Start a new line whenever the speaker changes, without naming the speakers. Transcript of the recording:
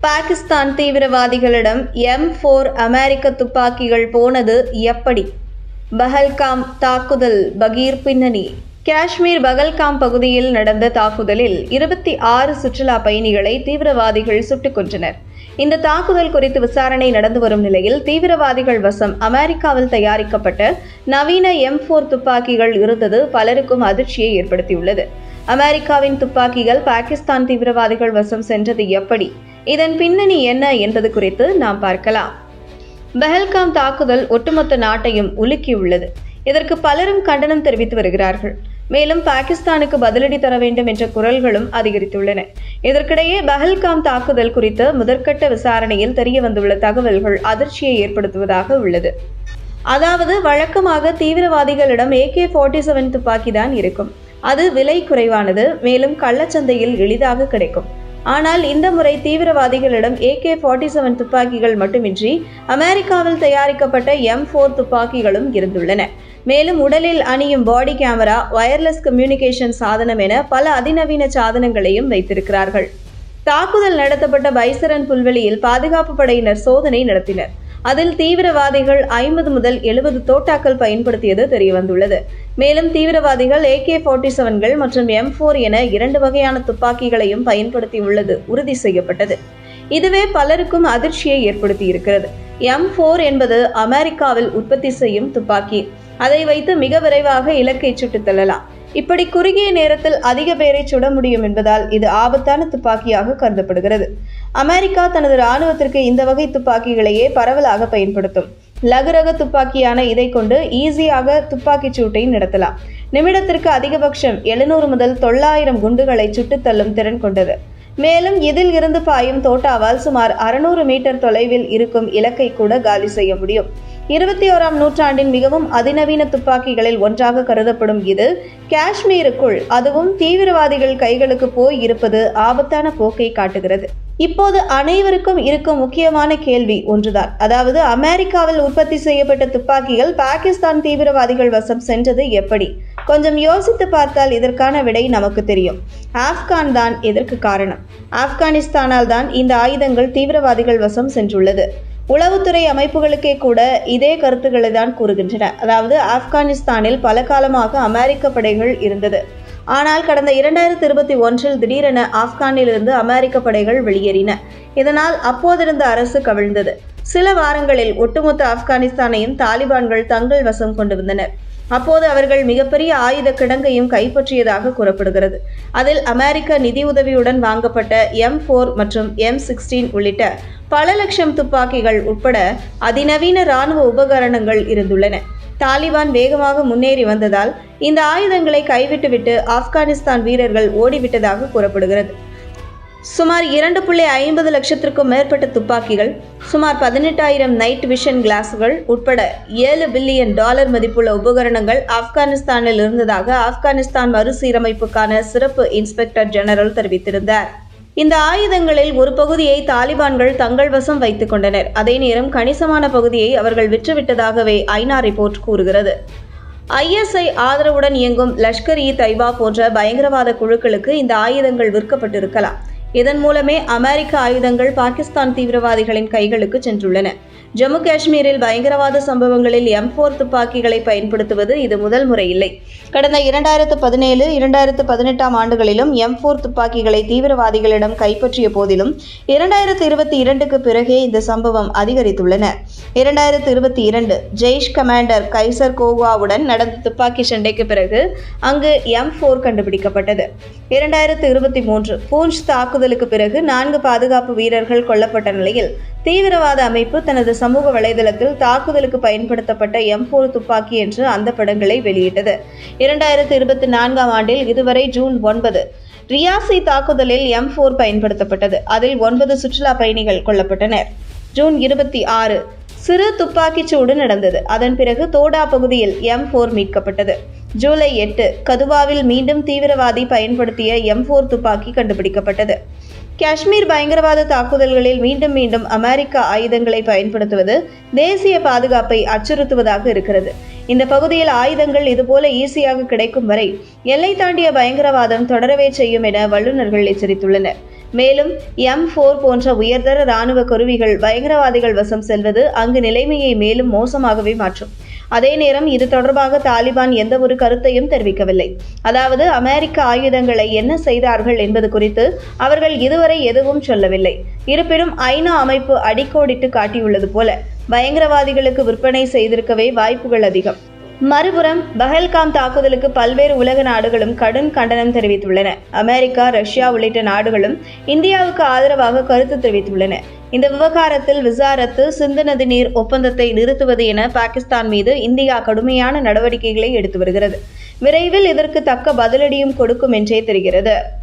பாகிஸ்தான் தீவிரவாதிகளிடம் M four அமெரிக்க துப்பாக்கிகள் போனது எப்படி? பஹல்காம் தாக்குதல் பகீர் பின்னணி. காஷ்மீர் பகல்காம் பகுதியில் நடந்த தாக்குதலில் இருபத்தி ஆறு சுற்றுலா பயணிகளை தீவிரவாதிகள் சுட்டுக் கொன்றனர். இந்த தாக்குதல் குறித்து விசாரணை நடந்து வரும் நிலையில் தீவிரவாதிகள் வசம் அமெரிக்காவில் தயாரிக்கப்பட்ட நவீன எம் ஃபோர் துப்பாக்கிகள் இருந்தது பலருக்கும் அதிர்ச்சியை ஏற்படுத்தியுள்ளது. அமெரிக்காவின் துப்பாக்கிகள் பாகிஸ்தான் தீவிரவாதிகள் வசம் சென்றது எப்படி? இதன் பின்னணி என்ன என்பது குறித்து நாம் பார்க்கலாம். பெஹல்காம் தாக்குதல் ஒட்டுமொத்த நாட்டையும் உலுக்கியுள்ளது. இதற்கு பலரும் கண்டனம் தெரிவித்து வருகிறார்கள். மேலும் பாகிஸ்தானுக்கு பதிலடி தர வேண்டும் என்ற குரல்களும் அதிகரித்துள்ளன. இதற்கிடையே பஹல்காம் தாக்குதல் குறித்த முதற்கட்ட விசாரணையில் தெரிய வந்துள்ள தகவல்கள் அதிர்ச்சியை ஏற்படுத்துவதாக உள்ளது. அதாவது வழக்கமாக தீவிரவாதிகளிடம் ஏகே ஃபார்ட்டி செவன் துப்பாக்கி தான் இருக்கும். அது விலை குறைவானது மேலும் கள்ளச்சந்தையில் எளிதாக கிடைக்கும். ஆனால் இந்த முறை தீவிரவாதிகளிடம் ஏகே ஃபார்ட்டி செவன் துப்பாக்கிகள் மட்டுமின்றி அமெரிக்காவில் தயாரிக்கப்பட்ட எம் ஃபோர் துப்பாக்கிகளும் இருந்துள்ளன. மேலும் உடலில் அணியும் பாடி கேமரா வயர்லெஸ் கம்யூனிகேஷன் சாதனம் என பல அதிநவீன சாதனங்களையும் வைத்திருக்கிறார்கள். தாக்குதல் நடத்தப்பட்ட பைசரன் புல்வெளியில் பாதுகாப்பு படையினர் சோதனை நடத்தினர். அதில் தீவிரவாதிகள் ஐம்பது முதல் எழுபது தோட்டாக்கள் பயன்படுத்தியது தெரியவந்துள்ளது. மேலும் தீவிரவாதிகள் ஏகே ஃபார்ட்டி செவன்கள் மற்றும் எம் ஃபோர் என இரண்டு வகையான துப்பாக்கிகளையும் பயன்படுத்தியுள்ளது உறுதி செய்யப்பட்டது. இதுவே பலருக்கும் அதிர்ச்சியை ஏற்படுத்தி இருக்கிறது எம் ஃபோர் என்பது அமெரிக்காவில் உற்பத்தி செய்யும் துப்பாக்கி. அதை வைத்து மிக விரைவாக இலக்கை சுட்டுத் தள்ளலாம். இப்படி குறுகிய நேரத்தில் அதிக பேரை சுட முடியும் என்பதால் இது ஆபத்தான துப்பாக்கியாக கருதப்படுகிறது. அமெரிக்கா தனது இராணுவத்திற்கு இந்த வகை துப்பாக்கிகளையே பரவலாக பயன்படுத்தும். லகுரக துப்பாக்கியான இதை கொண்டு ஈஸியாக துப்பாக்கிச் சூட்டை நடத்தலாம். நிமிடத்திற்கு அதிகபட்சம் எழுநூறு முதல் தொள்ளாயிரம் குண்டுகளை சுட்டுத்தள்ளும் திறன் கொண்டது. மேலும் இதில் இருந்து பாயும் தோட்டாவால் சுமார் அறுநூறு மீட்டர் தொலைவில் இருக்கும் இலக்கை கூட காலி செய்ய முடியும். இருபத்தி ஓராம் நூற்றாண்டின் மிகவும் அதிநவீன துப்பாக்கிகளில் ஒன்றாக கருதப்படும் இது காஷ்மீருக்குள் அதுவும் தீவிரவாதிகள் கைகளுக்கு போய் இருப்பது ஆபத்தான போக்கை காட்டுகிறது. இப்போது அனைவருக்கும் இருக்கும் முக்கியமான கேள்வி ஒன்றுதான். அதாவது அமெரிக்காவில் உற்பத்தி செய்யப்பட்ட துப்பாக்கிகள் பாகிஸ்தான் தீவிரவாதிகள் வசம் சென்றது எப்படி? கொஞ்சம் யோசித்து பார்த்தால் இதற்கான விடை நமக்கு தெரியும். ஆப்கான் தான் இதற்கு காரணம். ஆப்கானிஸ்தானால் தான் இந்த ஆயுதங்கள் தீவிரவாதிகள் வசம் சென்றுள்ளது. உளவுத்துறை அமைப்புகளுக்கே கூட இதே கருத்துக்களை தான் கூறுகின்றன. அதாவது ஆப்கானிஸ்தானில் பல காலமாக அமெரிக்க படைகள் இருந்தது. ஆனால் கடந்த இரண்டாயிரத்தி இருபத்தி ஒன்றில் திடீரென ஆப்கானிலிருந்து அமெரிக்க படைகள் வெளியேறின. இதனால் அப்போதிருந்த அரசு கவிழ்ந்தது. சில வாரங்களில் ஒட்டுமொத்த ஆப்கானிஸ்தானையும் தாலிபான்கள் தங்கள் வசம் கொண்டு வந்தனர். அப்போது அவர்கள் மிகப்பெரிய ஆயுத கிடங்கையும் கைப்பற்றியதாக கூறப்படுகிறது. அதில் அமெரிக்க நிதியுதவியுடன் வாங்கப்பட்ட எம் ஃபோர் மற்றும் எம் சிக்ஸ்டீன் உள்ளிட்ட பல லட்சம் துப்பாக்கிகள் உட்பட அதிநவீன இராணுவ உபகரணங்கள் இருந்துள்ளன. தாலிபான் வேகமாக முன்னேறி வந்ததால் இந்த ஆயுதங்களை கைவிட்டுவிட்டு ஆப்கானிஸ்தான் வீரர்கள் ஓடிவிட்டதாக கூறப்படுகிறது. சுமார் இரண்டு புள்ளி ஐம்பது லட்சத்திற்கும் மேற்பட்ட துப்பாக்கிகள் சுமார் பதினெட்டாயிரம் நைட் விஷன் கிளாஸ்கள் உட்பட ஏழு பில்லியன் டாலர் மதிப்புள்ள உபகரணங்கள் ஆப்கானிஸ்தானில் இருந்ததாக ஆப்கானிஸ்தான் மறுசீரமைப்புக்கான சிறப்பு இன்ஸ்பெக்டர் ஜெனரல் தெரிவித்திருந்தார். இந்த ஆயுதங்களில் ஒரு பகுதியை தாலிபான்கள் தங்கள் வசம் வைத்துக் கொண்டனர். அதே நேரம் கணிசமான பகுதியை அவர்கள் விற்றுவிட்டதாகவே ஐநா ரிப்போர்ட் கூறுகிறது. ஐஎஸ்ஐ ஆதரவுடன் இயங்கும் லஷ்கர் இ தைவா போன்ற பயங்கரவாத குழுக்களுக்கு இந்த ஆயுதங்கள் விற்கப்பட்டிருக்கலாம். இதன் மூலமே அமெரிக்க ஆயுதங்கள் பாகிஸ்தான் தீவிரவாதிகளின் கைகளுக்கு சென்றுள்ளன. ஜம்மு காஷ்மீரில் பயங்கரவாத சம்பவங்களில் எம் ஃபோர் துப்பாக்கிகளை பயன்படுத்துவது இது முதல் முறை இல்லை கடந்த இரண்டாயிரத்து பதினேழு இரண்டாயிரத்து பதினெட்டாம் ஆண்டுகளிலும் எம் ஃபோர் துப்பாக்கிகளை தீவிரவாதிகளிடம் கைப்பற்றிய போதிலும் இரண்டாயிரத்து இருபத்தி இரண்டுக்கு பிறகே இந்த சம்பவம் அதிகரித்துள்ளன. இரண்டாயிரத்து இருபத்தி இரண்டு ஜெய்ஷ் கமாண்டர் கைசர் கோவாவுடன் நடந்த துப்பாக்கி சண்டைக்கு பிறகு அங்கு எம் ஃபோர் கண்டுபிடிக்கப்பட்டது. இரண்டாயிரத்து இருபத்தி மூன்று பூஞ்ச் தாக்குதலுக்கு பிறகு நான்கு பாதுகாப்பு வீரர்கள் கொல்லப்பட்ட நிலையில் தீவிரவாத அமைப்பு தனது சமூக வலைதளத்தில் தாக்குதலுக்கு பயன்படுத்தப்பட்ட எம் போர் துப்பாக்கி என்று அந்த படங்களை வெளியிட்டது. இரண்டாயிரத்து இருபத்தி நான்காம் ஆண்டில் இதுவரை ஜூன் ஒன்பது ரியாசி தாக்குதலில் எம் ஃபோர் பயன்படுத்தப்பட்டது. அதில் ஒன்பது சுற்றுலா பயணிகள் கொல்லப்பட்டனர். ஜூன் இருபத்தி ஆறு சிறு துப்பாக்கிச் சூடு நடந்தது. அதன் பிறகு தோடா பகுதியில் எம் ஃபோர் மீட்கப்பட்டது. ஜூலை எட்டு கதுவாவில் மீண்டும் தீவிரவாதி பயன்படுத்திய எம் ஃபோர் துப்பாக்கி கண்டுபிடிக்கப்பட்டது. காஷ்மீர் பயங்கரவாத தாக்குதல்களில் மீண்டும் மீண்டும் அமெரிக்கா ஆயுதங்களை பயன்படுத்துவது தேசிய பாதுகாப்பை அச்சுறுத்துவதாக இருக்கிறது. இந்த பகுதியில் ஆயுதங்கள் இதுபோல ஈஸியாக கிடைக்கும் வரை எல்லை தாண்டிய பயங்கரவாதம் தொடரவே செய்யும் என வல்லுநர்கள் எச்சரித்துள்ளனர். மேலும் எம் ஃபோர் போன்ற உயர்தர ராணுவ கருவிகள் பயங்கரவாதிகள் வசம் செல்வது அங்கு நிலைமையை மேலும் மோசமாகவே மாற்றும். அதே நேரம் இது தொடர்பாக தாலிபான் எந்த ஒரு கருத்தையும் தெரிவிக்கவில்லை. அதாவது அமெரிக்க ஆயுதங்களை என்ன செய்தார்கள் என்பது குறித்து அவர்கள் இதுவரை எதுவும் சொல்லவில்லை. இருப்பினும் ஐநா அமைப்பு அடிக்கோடிட்டு காட்டியுள்ளது போல பயங்கரவாதிகளுக்கு விற்பனை செய்திருக்கவே வாய்ப்புகள் அதிகம். மறுபுறம் பஹல்காம் தாக்குதலுக்கு பல்வேறு உலக நாடுகளும் கடும் கண்டனம் தெரிவித்துள்ளன. அமெரிக்கா ரஷ்யா உள்ளிட்ட நாடுகளும் இந்தியாவுக்கு ஆதரவாக கருத்து தெரிவித்துள்ளன. இந்த விவகாரத்தில் விசாரத்து சிந்து நதி நீர் ஒப்பந்தத்தை நிறுத்துவது என பாகிஸ்தான் மீது இந்தியா கடுமையான நடவடிக்கைகளை எடுத்து வருகிறது. விரைவில் இதற்கு தக்க பதிலடியும் கொடுக்கும் என்றே தெரிகிறது.